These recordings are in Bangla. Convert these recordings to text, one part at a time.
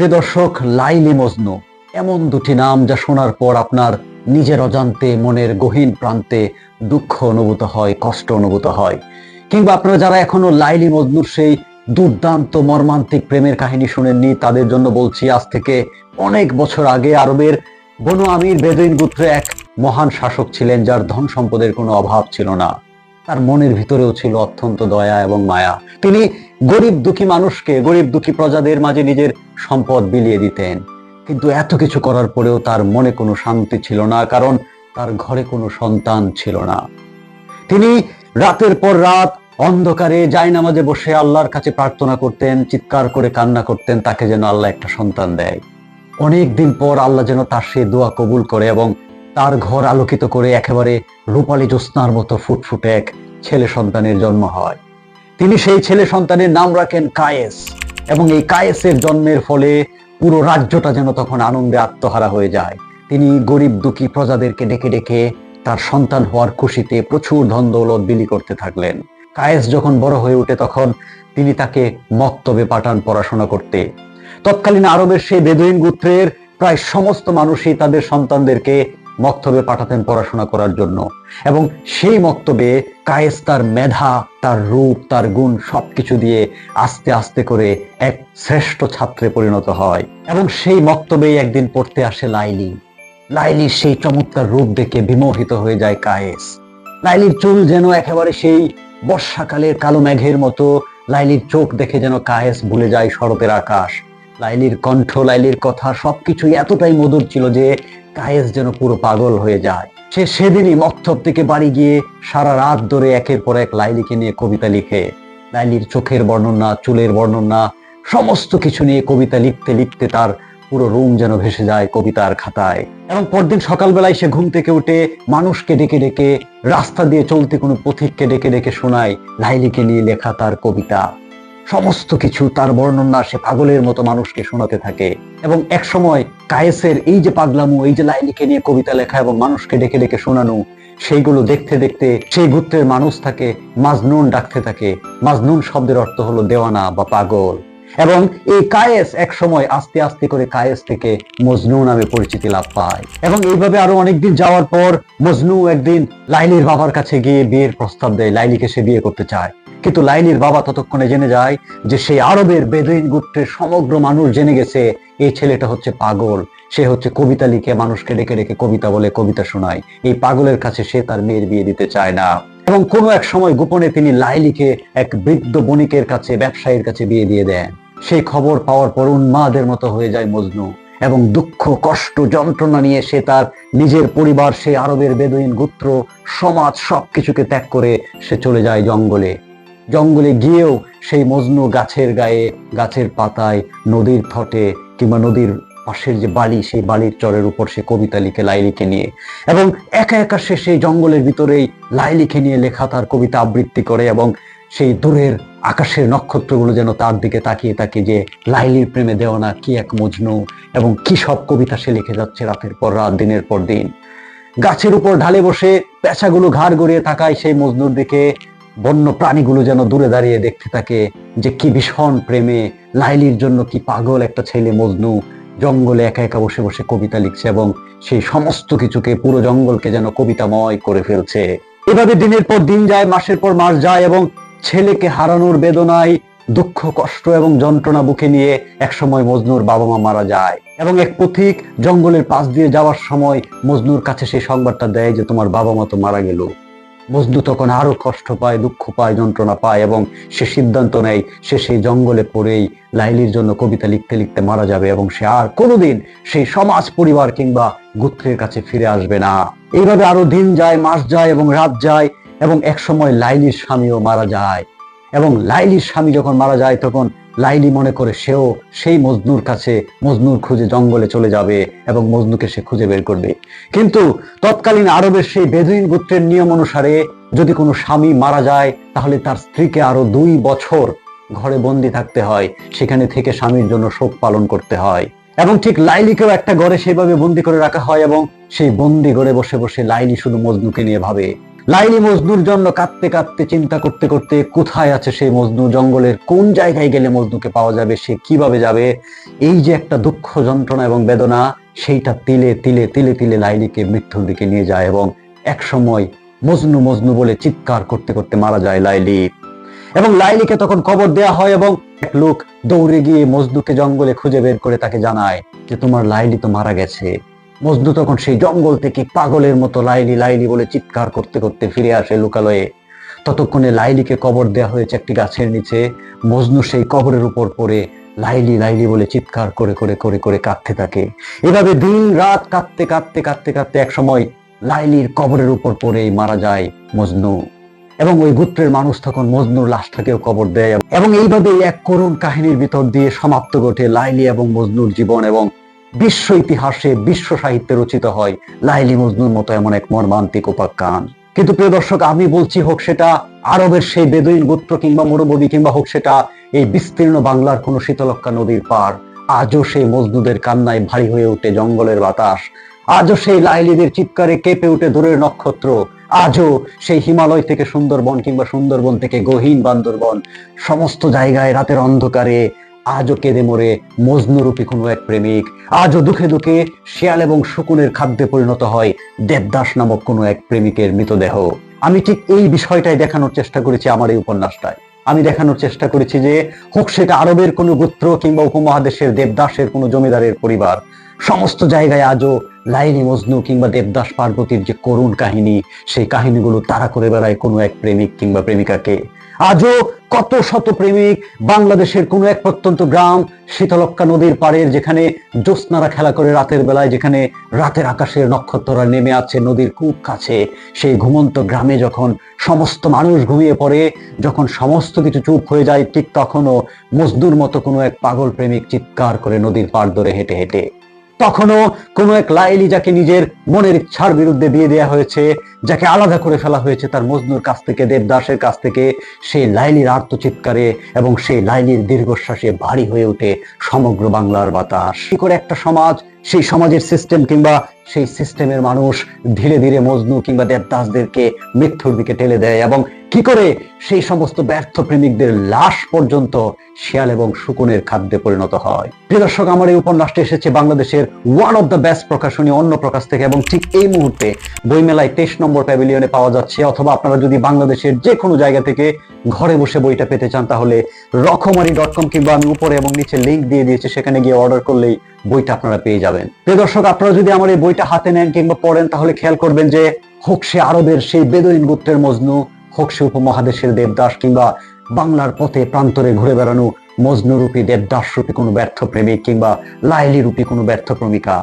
প্রিয় দর্শক, লাইলি মজনু, এমন দুটি নাম যা শোনার পর আপনার নিজের অজান্তে মনের গহীন প্রান্তে দুঃখ অনুভূত হয়, কষ্ট অনুভূত হয়। কিংবা আপনারা যারা এখনও লাইলি মজনুর সেই দুর্দান্ত মর্মান্তিক প্রেমের কাহিনী শুনেননি, তাদের জন্য বলছি, আজ থেকে অনেক বছর আগে আরবের বনু আমির বেদুইন গোত্রে এক মহান শাসক ছিলেন, যার ধন সম্পদের কোনো অভাব ছিল না। তার মনের ভিতরেও ছিল অত্যন্ত দয়া এবং মায়া। তিনি গরিব দুঃখী মানুষকে, গরিব দুঃখী প্রজাদের মাঝে নিজের সম্পদ বিলিয়ে দিতেন। কিন্তু এত কিছু করার পরেও তার মনে কোনো শান্তি ছিল না, কারণ তার ঘরে কোনো সন্তান ছিল না। তিনি রাতের পর রাত অন্ধকারে জায়নামাজে বসে আল্লাহর কাছে প্রার্থনা করতেন, চিৎকার করে কান্না করতেন, তাকে যেন আল্লাহ একটা সন্তান দেয়। অনেক দিন পর আল্লাহ যেন তার সেই দোয়া কবুল করে এবং তার ঘর আলোকিত করে একেবারে রূপালী জ্যোৎস্নার মতো ফুটফুটে এক ছেলে সন্তানের জন্ম হয়। তিনি সেই ছেলে সন্তানের নাম রাখেন কায়েস এবং এই কায়েসের জন্মের ফলে পুরো রাজ্যটা যেন তখন আনন্দে আত্মহারা হয়ে যায়। তিনি গরিব দুঃখী প্রজাদেরকে ডেকে ডেকে তার সন্তান হওয়ার খুশিতে প্রচুর ধন দৌলত বিলি করতে থাকলেন। কায়েস যখন বড় হয়ে ওঠে তখন তিনি তাকে মক্তবে পাঠান পড়াশোনা করতে। তৎকালীন আরবের সেই বেদুইন গোত্রের প্রায় সমস্ত মানুষই তাদের সন্তানদেরকে মক্তবে পাঠাতেন পড়াশোনা করার জন্য। এবং সেই মক্তবে কায়েস তার মেধা, তার রূপ, তার গুণ সবকিছু দিয়ে আস্তে আস্তে করে এক শ্রেষ্ঠ ছাত্রে পরিণত হয়। এবং সেই মক্তবেই একদিন পড়তে আসে লাইলি। লাইলির সেই চমৎকার রূপ দেখে বিমোহিত হয়ে যায় কায়েস। লাইলির চুল যেন একেবারে সেই বর্ষাকালের কালো মেঘের মতো, লাইলির চোখ দেখে যেন কায়েস ভুলে যায় শরতের আকাশ। লাইলির কণ্ঠ, লাইলির কথা সবকিছুই এতটাই মধুর ছিল যে কায়েস যেন পুরো পাগল হয়ে যায়। সে সেদিনই মক্তব থেকে বাড়ি গিয়ে সারা রাত ধরে একের পর এক লাইলিকে নিয়ে কবিতা লিখে। লাইলির চোখের বর্ণনা, চুলের বর্ণনা, সমস্ত কিছু নিয়ে কবিতা লিখতে লিখতে তার পুরো রুম যেন ভেসে যায় কবিতার খাতায়। এবং পরদিন সকালবেলায় সে ঘুম থেকে উঠে মানুষকে ডেকে ডেকে রাস্তা দিয়ে চলতে কোনো পথিককে ডেকে ডেকে শোনায় লাইলিকে নিয়ে লেখা তার কবিতা। সমস্ত কিছু তার বর্ণনা সে পাগলের মতো মানুষকে শোনাতে থাকে। এবং এক সময় কায়েসের এই যে পাগলামু, এই যে লাইলিকে নিয়ে কবিতা লেখা এবং মানুষকে ডেকে ডেকে শোনানো, সেইগুলো দেখতে দেখতে সেই গুত্রের মানুষ থাকে, মাজনুন ডাকতে থাকে। মাজনুন শব্দের অর্থ হলো দেওয়ানা বা পাগল। এবং এই কায়েস এক সময় আস্তে আস্তে করে কায়েস থেকে মজনু নামে পরিচিতি লাভ পায়। এবং এইভাবে আরও অনেকদিন যাওয়ার পর মজনু একদিন লাইলির বাবার কাছে গিয়ে বিয়ের প্রস্তাব দেয়, লাইলিকে সে বিয়ে করতে চায়। কিন্তু লাইলির বাবা ততক্ষণে জেনে যায় যে সেই আরবের বেদুইন গোত্রের সমগ্র মানুষ জেনে গেছে, এই ছেলেটা হচ্ছে পাগল। সে হচ্ছে কবিতা লিখে মানুষকে ডেকে ডেকে কবিতা বলে কবিতা শোনায়। এই পাগলের কাছে সে তার মেয়ের বিয়ে দিতে চায় না। এবং কোনো এক সময় গোপনে তিনি লাইলিকে এক বৃদ্ধ বণিকের কাছে, ব্যবসায়ীর কাছে বিয়ে দিয়ে দেন। সেই খবর পাওয়ার পর উন্মাদের মতো হয়ে যায় মজনু এবং দুঃখ, কষ্ট, যন্ত্রণা নিয়ে সে তার নিজের পরিবার সে আরবের বেদুইন গোত্র, সমাজ সবকিছুকে ত্যাগ করে সে চলে যায় জঙ্গলে। জঙ্গলে গিয়েও সেই মজনু গাছের গায়ে, গাছের পাতায়, নদীর থটে কিংবা নদীর পাশের যে বালি, সেই বালির চরের উপর সে কবিতা লিখে লাইলিকে নিয়ে এবং একা একা সে সেই জঙ্গলের ভিতরেই লাইলিকে নিয়ে লেখা তার কবিতা আবৃত্তি করে এবং সেই দূরের আকাশের নক্ষত্রগুলো যেন তার দিকে তাকিয়ে তাকিয়ে যে লাইলির প্রেমে দেওয়ানা কি এক মজনু এবং কি সব কবিতা সে লিখে যাচ্ছে রাতের পর রাত, দিনের পর দিন। গাছের উপর ঢালে বসে পেঁচাগুলো ঘাড় গড়িয়ে তাকায় সেই মজনুর দিকে। বন্য প্রাণীগুলো যেন দূরে দাঁড়িয়ে দেখতে থাকে যে, কি ভীষণ প্রেমে লাইলির জন্য কি পাগল একটা ছেলে মজনু। জঙ্গলে একা একা বসে বসে কবিতা লিখছে এবং সেই সমস্ত কিছুকে পুরো জঙ্গলকে যেন কবিতাময় করে ফেলছে। এভাবে দিনের পর দিন যায়, মাসের পর মাস যায় এবং ছেলেকে হারানোর বেদনায় দুঃখ, কষ্ট এবং যন্ত্রণা বুকে নিয়ে একসময় মজনুর বাবা মা মারা যায়। এবং এক পথিক জঙ্গলের পাশ দিয়ে যাওয়ার সময় মজনুর কাছে সেই সংবাদটা দেয় যে তোমার বাবা মা তো মারা গেল। মজনু তখন আরও কষ্ট পায়, দুঃখ পায়, যন্ত্রণা পায় এবং সে সিদ্ধান্ত নেয় সে সেই জঙ্গলে পড়েই লাইলির জন্য কবিতা লিখতে লিখতে মারা যাবে এবং সে আর কোনোদিন সেই সমাজ পরিবার কিংবা গোত্রের কাছে ফিরে আসবে না। এইভাবে আরও দিন যায়, মাস যায় এবং রাত যায়। এবং এক সময় লাইলির স্বামীও মারা যায়। এবং লাইলির স্বামী যখন মারা যায়, তখন লাইলি মনে করে সেও সেই মজনুর কাছে, মজনুর খুঁজে জঙ্গলে চলে যাবে এবং মজনুকে সে খুঁজে বের করবে। কিন্তু তৎকালীন আরবের সেই বেদুইন গোত্রের নিয়ম অনুসারে যদি কোনো স্বামী মারা যায়, তাহলে তার স্ত্রীকে আরও দুই বছর ঘরে বন্দি থাকতে হয়। সেখানে থেকে স্বামীর জন্য শোক পালন করতে হয়। এবং ঠিক লাইলিকেও একটা ঘরে সেভাবে বন্দি করে রাখা হয় এবং সেই বন্দি ঘরে বসে বসে লাইলি শুধু মজনুকে নিয়ে ভাবে। লাইলি মজনুর জন্য কাঁদতে কাঁদতে চিন্তা করতে করতে কোথায় আছে সেই মজনু? জঙ্গলের কোন জায়গায় গেলে মজনুকে পাওয়া যাবে? সে কীভাবে যাবে? এই যে একটা দুঃখ যন্ত্রণা এবং বেদনা, সেইটা তিলে তিলে তিলে তিলে লাইলিকে মৃত্যুর দিকে নিয়ে যায় এবং এক সময় মজনু মজনু বলে চিৎকার করতে করতে মারা যায় লাইলি। এবং লাইলিকে তখন কবর দেয়া হয় এবং এক লোক দৌড়ে গিয়ে মজনুকে জঙ্গলে খুঁজে বের করে তাকে জানায় যে তোমার লাইলি তো মারা গেছে। মজনু তখন সেই জঙ্গল থেকে পাগলের মতো লাইলি লাইলি বলে চিৎকার করতে করতে ফিরে আসে লোকালয়ে। ততক্ষণে লাইলিকে কবর দেয়া হয়েছে একটি গাছের নিচে। মজনু সেই কবরের উপর পড়ে লাইলি লাইলি বলে চিৎকার করে করে করে করে কাঁদতে থাকে। এভাবে দিন রাত কাঁদতে কাঁদতে কাঁদতে কাঁদতে এক সময় লাইলির কবরের উপর পড়েই মারা যায় মজনু। এবং ওই গোত্রের মানুষ তখন মজনুর লাশটাকেও কবর দেয়। এবং এইভাবে এক করুণ কাহিনীর ভিতর দিয়ে সমাপ্ত ঘটে লাইলি এবং মজনুর জীবন এবং বিশ্ব ইতিহাসে বিশ্ব সাহিত্যে রচিত হয় লাইলি মজনুর মতো এমন এক মর্মান্তিক উপাখ্যান। কিন্তু প্রিয় দর্শক, আমি বলছি হোক সেটা আরবের সেই বেদুইন গোত্র কিংবা মরুভূমি কিংবা হোক সেটা এই বিস্তীর্ণ বাংলার কোনো শীতলক্কা নদীর পার, আজও সেই মজনুদের কান্নায় ভারী হয়ে ওঠে জঙ্গলের বাতাস, আজও সেই লাইলিদের চিৎকারে কেঁপে উঠে দূরের নক্ষত্র, আজও সেই হিমালয় থেকে সুন্দরবন কিংবা সুন্দরবন থেকে গহীন বান্দরবন, সমস্ত জায়গায় রাতের অন্ধকারে আজও কেঁদে মরে মজনুরূপী কোনো এক প্রেমিক, আজও দুঃখে দুঃখে শিয়াল এবং শকুনের খাদ্যে পরিণত হয় দেবদাস নামক কোনো এক প্রেমিকের মৃতদেহ। আমি ঠিক এই বিষয়টাই দেখানোর চেষ্টা করেছি আমার এই উপন্যাসটায়। আমি দেখানোর চেষ্টা করেছি যে হোক সেটা আরবের কোনো গোত্র কিংবা উপমহাদেশের দেবদাসের কোনো জমিদারের পরিবার, সমস্ত জায়গায় আজও লাইনি মজনু কিংবা দেবদাস পার্বতীর যে করুণ কাহিনী, সেই কাহিনীগুলো তারা করে বেড়ায় কোনো এক প্রেমিক কিংবা প্রেমিকাকে। আজও কত শত প্রেমিক বাংলাদেশের কোনো এক প্রত্যন্ত গ্রাম শীতলক্কা নদীর পাড়ের যেখানে জ্যোৎস্নারা খেলা করে রাতের বেলায়, যেখানে রাতের আকাশের নক্ষত্ররা নেমে আছে নদীর খুব কাছে। সেই ঘুমন্ত গ্রামে যখন সমস্ত মানুষ ঘুমিয়ে পড়ে, যখন সমস্ত কিছু চুপ হয়ে যায়, ঠিক তখনও মজদুর মতো কোনো এক পাগল প্রেমিক চিৎকার করে নদীর পাড় ধরে হেঁটে হেঁটে। তখনও কোনো এক লাইলি যাকে নিজের মনের ইচ্ছার বিরুদ্ধে বিয়ে দেওয়া হয়েছে, যাকে আলাদা করে ফেলা হয়েছে তার মজনুর কাছ থেকে, দেবদাসের কাছ থেকে। সেই লাইলির আর্তচিৎকারে এবং সেই লাইলির দীর্ঘশ্বাসে ভারী হয়ে ওঠে সমগ্র বাংলার বাতাস। কি করে একটা সমাজ, সেই সমাজের সিস্টেম কিংবা সেই সিস্টেমের মানুষ ধীরে ধীরে মজনু কিংবা দেবদাসদেরকে মৃত্যুর দিকে ঠেলে দেয় এবং কি করে সেই সমস্ত ব্যর্থ প্রেমিকদের লাশ পর্যন্ত শিয়াল এবং শুকুনের খাদ্যে পরিণত হয়। প্রিয় দর্শক, আমার এই উপন্যাসটি এসেছে বাংলাদেশের ওয়ান অফ দ্য বেস্ট প্রকাশনী অন্য প্রকাশ থেকে এবং ঠিক এই মুহূর্তে বইমেলায় তেইশ নম্বর প্যাভিলিয়নে পাওয়া যাচ্ছে, অথবা আপনারা যদি বাংলাদেশের যে কোনো জায়গা থেকে ঘরে বসে বইটা পেতে চান, তাহলে রকমারি ডট কম কিংবা আমি উপরে এবং নিচে লিঙ্ক দিয়ে দিয়েছি, সেখানে গিয়ে অর্ডার করলেই বইটা আপনারা পেয়ে যাবেন। প্রিয় দর্শক, আপনারা যদি আমার এই বইটা হাতে নেন কিংবা পড়েন, তাহলে খেয়াল করবেন যে হোক সে আরবের সেই বেদইন গোত্রের মজনু, হোক সে উপমহাদেশের দেবদাস কিংবা বাংলার পথে প্রান্তরে ঘুরে বেড়ানো মজনুরূপী দেবদাস রূপী কোনো ব্যর্থ প্রেমিক কিংবা লাইলি রূপী কোনো ব্যর্থ প্রেমিকা।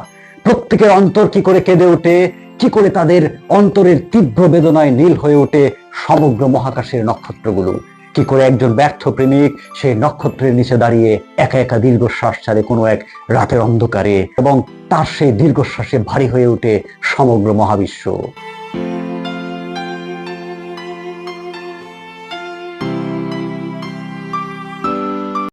প্রত্যেকের অন্তর কি করে কেঁদে ওঠে? কি করে তাদের অন্তরের তীব্র বেদনায় নীল হয়ে ওঠে সমগ্র মহাকাশের নক্ষত্রগুলো? কি করে একজন ব্যর্থ প্রেমিক সেই নক্ষত্রের নিচে দাঁড়িয়ে একা একা দীর্ঘশ্বাস ছাড়ে কোনো এক রাতের অন্ধকারে এবং তার সেই দীর্ঘশ্বাসে ভারী হয়ে ওঠে সমগ্র মহাবিশ্ব?